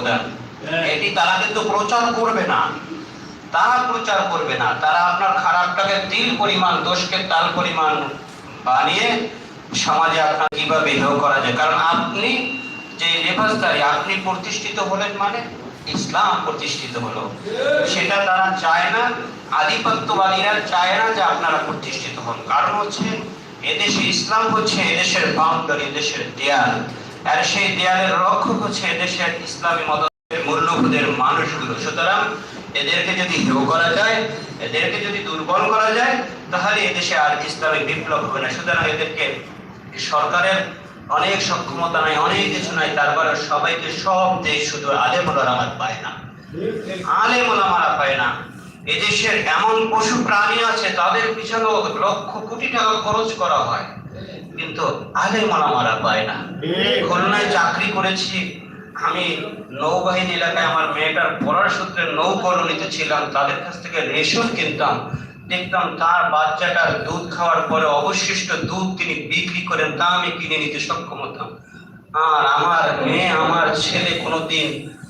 দেন। এটি তারা কিন্তু প্রচার করবে না। তারা প্রচার করবে না। তারা আপনার খারাপটাকে তিল পরিমাণ দোষকে তাল পরিমাণ বানিয়ে সমাজে আপনার কীভাবে হেয় করা যায়? কারণ আপনি যে লেবাসদারি আপনি প্রতিষ্ঠিত হলেন মানে ইসলাম প্রতিষ্ঠিত হলো। সেটা তারা চায় না। আধিপত্যবাদীরা চায় না যে আপনারা প্রতিষ্ঠিত হন। কারণ হচ্ছে এদেশে ইসলাম হচ্ছে এদেশের বাউন্ডারি এদেশের দেয়াল। আর সেই দেয়ালের রক্ষক হচ্ছে এদেশের ইসলামী মত মূল্যবোধের মানুষগুলো। সুতরাং এদেরকে যদি হেয় করা যায়, এদেরকে যদি দুর্বল করা যায়, তাহলে এদেশে আর বিপ্লব হবে না। সুতরাং এদেরকে সরকারের অনেক সক্ষমতা নাই, অনেক কিছু নাই তারপরে সবাইকে সব দেশ শুধু আলেমুলার আমার পায় না। আলেমুলামারা পায় না। এদেশের এমন পশু প্রাণী আছে, তাদের পিছনে লক্ষ কোটি টাকা খরচ করা হয়। কিন্তু আলেমুলামারা পায় না। খুলনায় চাকরি করেছি আমি নৌবাহিনী এলাকায় আমার মেয়েটার পড়ার সূত্রে নৌ কলোনিতে ছিলাম তাদের কাছ থেকে রেশন কিনতাম। দেখতাম তার বাচ্চাটার দুধ খাওয়ার পরে অবশিষ্ট দুধ তিনি বিক্রি করেন তা আমি কিনে নিতে সক্ষম হতাম। আর আমার মেয়ে আমার ছেলে কোনোদিন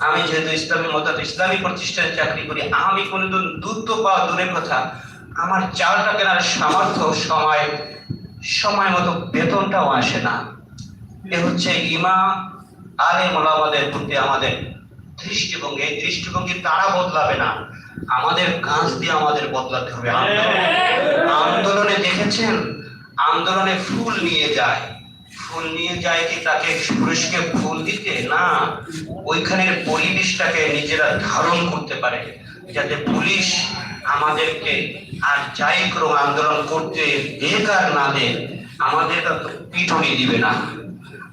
আমি যেহেতু ইসলামী মত ইসলামী প্রতিষ্ঠানে চাকরি করি আমি কোনোদিন দুধ তো পাওয়া দূরের কথা। আমার চালটা কেনার সামর্থ্য সময় সময় মতো বেতনটাও আসে না। এ হচ্ছে ইমাম আলে মোলামাদের প্রতি আমাদের দৃষ্টিভঙ্গি। এই দৃষ্টিভঙ্গি তারা বদলাবে না। আমাদের কাজ দিয়ে আমাদের বদলাতে হবে। আন্দোলনে দেখেছেন? আন্দোলনে ফুল নিয়ে যায়। ফুল নিয়ে যায় কি তাকে পুরুষকে ফুল দিতে? না। ওইখানের পরিবেশটাকে নিজেরা ধারণ করতে পারে। যাতে পুলিশ আমাদেরকে আর যাই করুক আন্দোলন করতে বেকার না দেখ আমাদের তো পিটুনি দিবে না।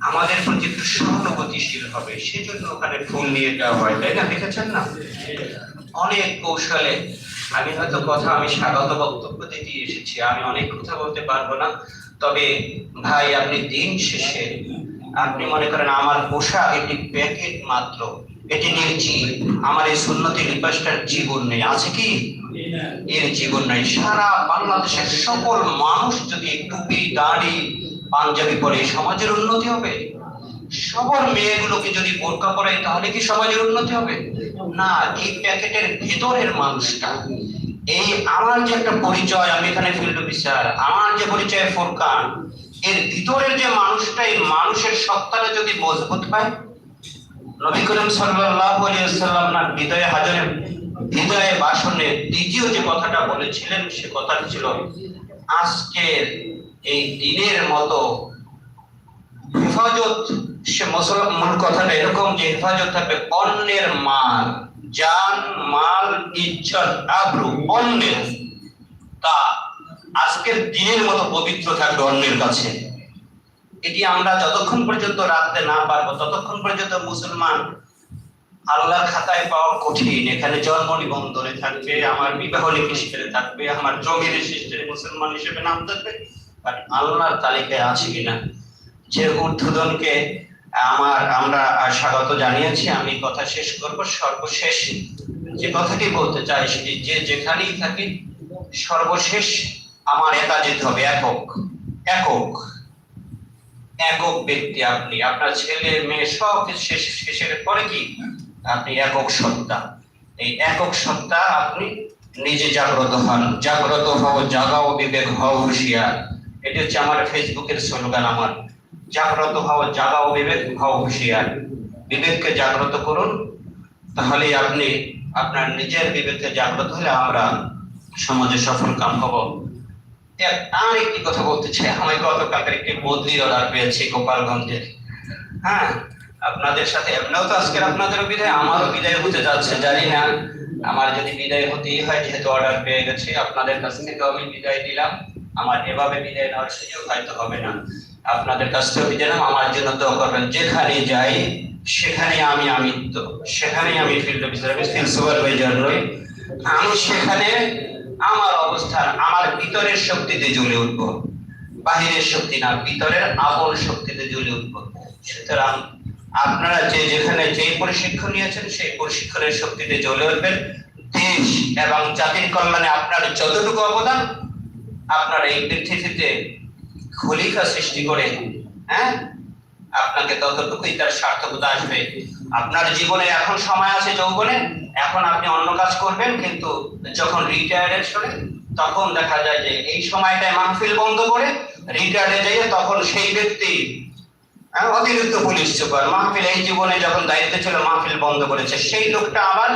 আমাদের প্রতি একটু সহানুভূতিশীল হবে, সেজন্য ওখানে ফুল নিয়ে যাওয়া হয়, তাই না দেখেছেন না? অনেক কৌশলে। আমি হয়তো কথা, আমি স্বাগত বক্তব্য দিতে এসেছি, আমি অনেক কথা বলতে পারব না। তবে ভাই, আপনি দিন শেষে, আপনি মনে করেন আমার পোশাক একটি প্যাকেট মাত্র, এটি নিয়েছি। আমার এই সুন্নতি লিবাসটার জীবন নেই। আছে কি? এর জীবন নাই, সারা বাংলাদেশের সকল মানুষ যদি টুপি, দাড়ি, পাঞ্জাবি পরে সমাজের উন্নতি হবে? সকল মেয়েগুলোকে যদি বোরকা পরাই তাহলে কি সমাজের উন্নতি হবে? না, এই প্যাকেটের ভেতরের মানুষটা, এই আমার যে একটা পরিচয়, আমি এখানে ফিল্ড অফিসার আমার যে পরিচয় ফোরকান এর ভিতরের যে মানুষটা, এই মানুষের সত্তাটা যদি মজবুত হয়? নবী করিম সাল্লাল্লাহু আলাইহি ওয়াসাল্লাম না, হৃদয়ে হাজারে হৃদয়ে বাসনে দ্বিতীয় যে কথাটা বলেছিলেন, সে কথাটি ছিল, আজকের এই দিনের মতো হেফাজত সে মুসলমান কথাটা এরকম যে হেফাজত থাকবে অন্যের মাল, জান, মাল, ইজ্জত, আব্রু, অন্যের। তা আজকের দিনের মতো পবিত্র থাকবে অন্যের কাছে। এটি আমরা যতক্ষণ পর্যন্ত রাখতে না পারব, ততক্ষণ পর্যন্ত মুসলমান আল্লাহর খাতায় পাওয়া কঠিন। এখানে জন্ম নিবন্ধনে থাকবে, আমার বিবাহ লিখিস্টে থাকবে, আমার জমি রেজিস্ট্রে মুসলমান হিসেবে নাম থাকবে। বাট আল্লাহর তালিকায় আছে কিনা? যে ঊর্ধ্বতনকে আমার, আমরা স্বাগত জানিয়েছি, আমি কথা শেষ করব। সর্বশেষ যে কথাটি বলতে চাই সেটি, যে যেখানেই থাকি, সর্বশেষ আমার একা যেতে হবে, একক একক একক ব্যক্তি আপনি। আপনার ছেলে, মেয়ে, সব শেষ, শেষের পরে কি? আপনি একক সত্তা। এই একক সত্তা আপনি নিজে জাগ্রত হন। জাগ্রত হও, জাগাও, বিবেক হও, হুঁশিয়ার। এটি হচ্ছে আমার ফেসবুকের স্লোগান আমার। জাগ্রত হও, জাগাও, বিবেক হও, হুঁশিয়ার। বিবেককে জাগ্রত করুন তাহলে আপনি আপনার নিজের বিবেককে জাগ্রত হলে আমরা সমাজে সফল কাম হব। আর একটি কথা বলতে চাই। আমি গতকালকের একটি বদলির অর্ডার পেয়েছি গোপালগঞ্জের। হ্যাঁ আপনাদের সাথে, এমনিও তো আজকের আপনাদেরও বিদায়, আমারও বিদায় হতে যাচ্ছে, জানি না। আমার যদি বিদায় হতেই হয়, যেহেতু অর্ডার পেয়ে গেছে, আপনাদের কাছ থেকেও আমি বিদায় দিলাম আমার এভাবে বিদায় নেওয়ার সুযোগ হয়তো হবে না। আপনাদের কাছ থেকে বিদায় আমার জন্য দোয়া করবেন, যেখানে যাই, সেখানে আমি আমিত্ব। সেখানে আমি ফিল্ড অফিসার ফিল্ড সুপারভাইজার নই। আমি সেখানে আমার অবস্থান, আমার ভিতরের শক্তিতে জ্বলে উঠব। বাহিরের শক্তি না, ভিতরের আপন শক্তিতে জ্বলে উঠব। সুতরাং আপনারা যে যেখানে যে প্রশিক্ষণ নিয়েছেন, সেই প্রশিক্ষণের শক্তিতে জ্বলে উঠবেন। দেশ এবং জাতির কল্যাণে আপনার যতটুকু অবদান, আপনার এই পৃথিবীতে খলিফা সৃষ্টি করে হ্যাঁ? আপনাকে ততটুকুই তার সার্থকতা আসবে। আপনার জীবনে এখন সময় আছে যৌবনে, এখন আপনি অন্য কাজ করবেন, কিন্তু যখন রিটায়ার্ডের চলে তখন দেখা যায় যে এই সময়টায় মাহফিল বন্ধ করে রিটায়ার্ডে যেয়ে তখন সেই ব্যক্তি অতিরিক্ত পুলিশ সুপার। মাহফিল এই জীবনে যখন দায়িত্বে ছিল, মাহফিল বন্ধ করেছে। সেই লোকটা আবার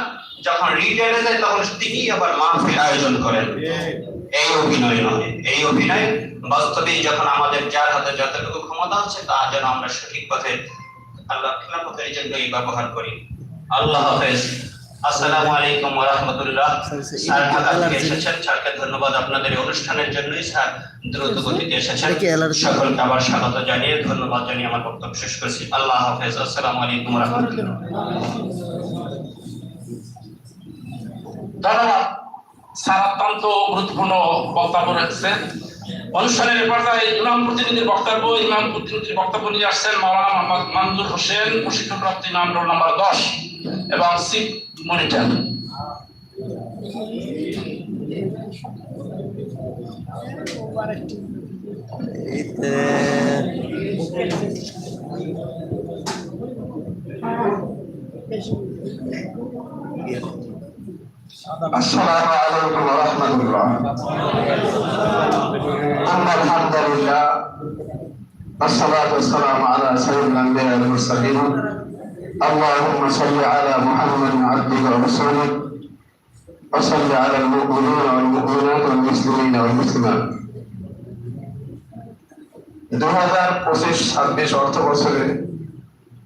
যখন রিটায়ার্ডে যায়, তখন তিনি আবার মাহফিল আয়োজন করেন। এই অভিনয় নয়। এই অভিনয় বাস্তবে যখন আমাদের যার হাতে যতটুকু ক্ষমতা আছে, তা যেন আমরা সঠিক পথে, আল্লাহ খেলাফতের জন্য এই ব্যবহার করি। আল্লাহ হাফেজ। আসসালামু আলাইকুম ওয়া রাহমাতুল্লাহ। স্যার ঢাকা থেকে এসেছেন। স্যারকে ধন্যবাদ আপনাদের অনুষ্ঠানের জন্যই। স্যার দ্রুত গতিতে এসেছেন? সকলকে আবার স্বাগত জানিয়ে ধন্যবাদ জানিয়ে আমার বক্তব্য শেষ করছি। আল্লাহ হাফেজ। আসসালামু আলাইকুম ওয়া রাহমাতুল্লাহ। ধন্যবাদ স্যার অত্যন্ত গুরুত্বপূর্ণ বক্তব্য রেখেছেন। অনুষ্ঠানের এ পর্যায়ে ইমাম প্রতিনিধির বক্তব্য ইমাম প্রতিনিধির বক্তব্য নিয়ে আসছেন মাওলানা মোহাম্মদ মানজুর হোসেন প্রশিক্ষণপ্রাপ্ত ইমাম রোল নাম্বার দশ। এবং চিফ মনিটর এতে السلام عليكم ورحمة الله إن الحمد لله والصلاة والسلام على سيد الأنبياء والمرسلين اللهم صل على محمد عبدك ورسولك وصل على المؤمنين والمؤمنات والمسلمين والمسلمات দু হাজার পঁচিশ ছাব্বিশ অর্থ বছরে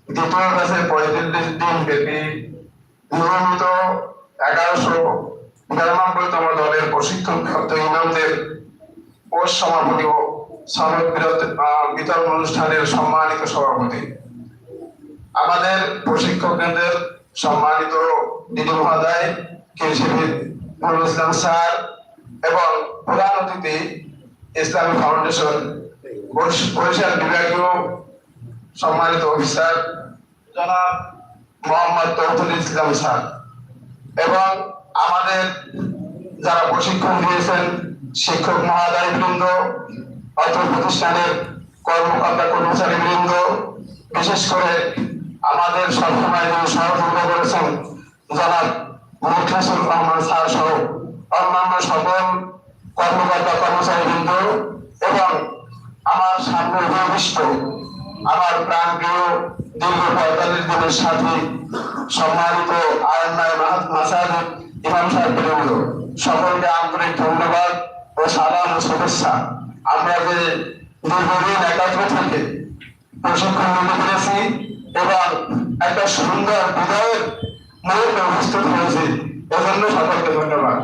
দ্বিতীয় কাছে পঁয়ত্রিশ দিন ব্যাপী নিয়মিত এগারোশো বিরানব্বইতম দলের প্রশিক্ষণ প্রাপ্ত ইমামদের কোষ সভাপতি ও সনদ বিরত- আহ, বিতরণ অনুষ্ঠানের সম্মানিত সভাপতি আমাদের প্রশিক্ষক কেন্দ্রের সম্মানিত দিদি মহোদয় কৃষিবিদ নুরুল ইসলাম স্যার এবং প্রধান অতিথি, ইসলামী ফাউন্ডেশন বরিশ- বরিশাল বিভাগীয় সম্মানিত অফিসার জনাব মোহাম্মদ তৌফুল ইসলাম স্যার এবং আমাদের যারা প্রশিক্ষণ দিয়েছেন শিক্ষক মহোদয় বৃন্দ অত্র প্রতিষ্ঠানের কর্মকর্তা কর্মচারী বৃন্দ বিশেষ করে আমাদের সবসময় সহযোগিতা করেছেন। জনাব স্যার সহ অন্যান্য সকল কর্মকর্তা কর্মচারী বৃন্দ এবং আমার সামনে উপবিষ্ট আমার প্রাণ প্রিয় দীর্ঘ পঁয়তাল্লিশ দিনের সাথী সম্মানিত আয়নায় মাসাদ ইমাম সাহেব সকলকে আন্তরিক ধন্যবাদ ও সালাম ও শুভেচ্ছা। আমরা যে দীর্ঘদিন একাত্র থেকে প্রশিক্ষণ নিতে পেরেছি এবং একটা সুন্দর বিদায়ের মুহূর্তে উপস্থিত হয়েছি এজন্য সকলকে ধন্যবাদ।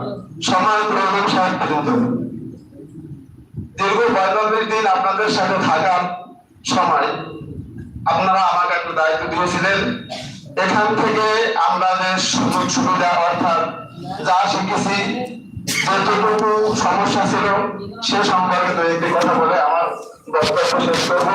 সম্মানিত ইমাম সাহেব বৃন্দ দীর্ঘ পঁয়তাল্লিশ দিন আপনাদের সাথে থাকার সময় আপনারা আমাকে একটু দায়িত্ব দিয়েছিলেন। এখান থেকে আমরা যে সুযোগ সুবিধা, অর্থাৎ যা শিখেছি, যতটুকু সমস্যা ছিল সে সম্পর্কে দু একটি কথা বলে আমার বক্তব্য শেষ করব।